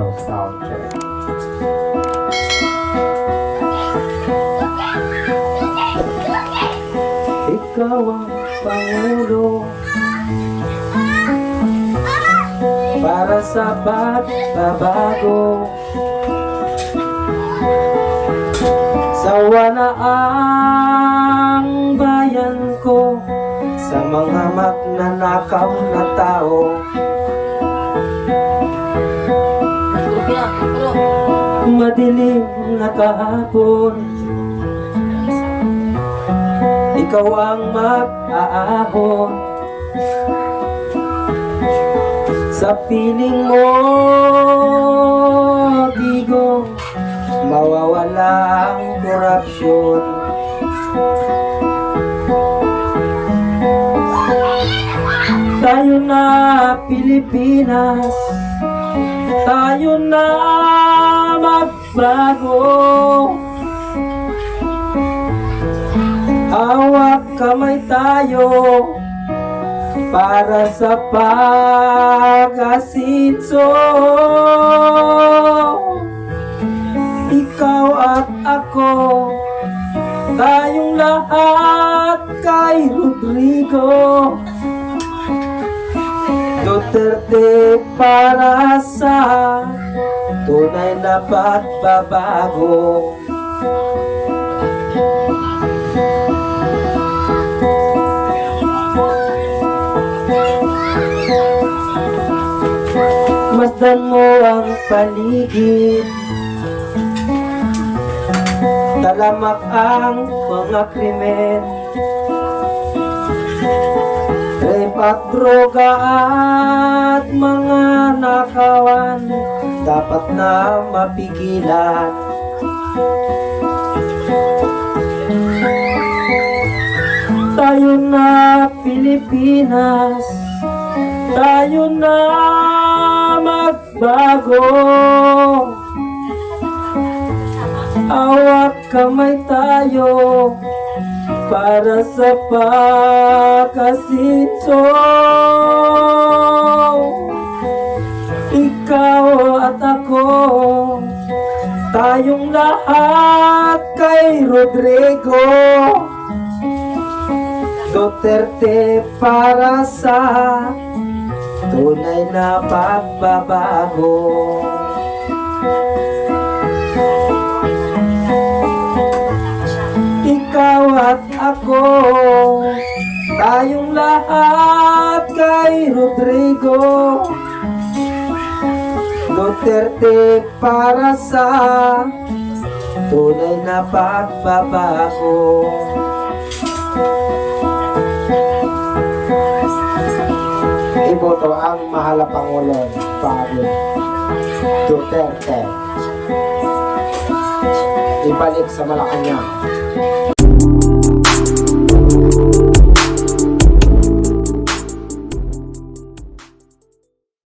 Zero sound check. Ikaw ang Pangulo. Para sa pagbabago Sawa na ang bayan ko. Sa mga magnanakaw na tao Madilim na kahapon Ikaw ang mag-aahon. Sa piling mo Digo Mawawala ang korupsyon. Tayo na Pilipinas Tayo na magbago Awak kamay tayo para sa pag-asinso Ikaw at ako Tayong lahat kay Rodrigo Duterte para sa tunay na pagbabago. Masdan mo ang paligid. Talamak ang mga krimen Rape at droga at mga nakawan Dapat na mapigilan. Tayo na Pilipinas Tayo na magbago. Awat kamay tayo para sa pagkasinso Ikaw at ako Tayong lahat kay Rodrigo. Duterte para sa tunay na pagbabago ako Tayong lahat kay Rodrigo Duterte para sa tunay na pagbabago Iboto ang mahal na Pangulo, Pablo Duterte. Ibalik sa Malacanang.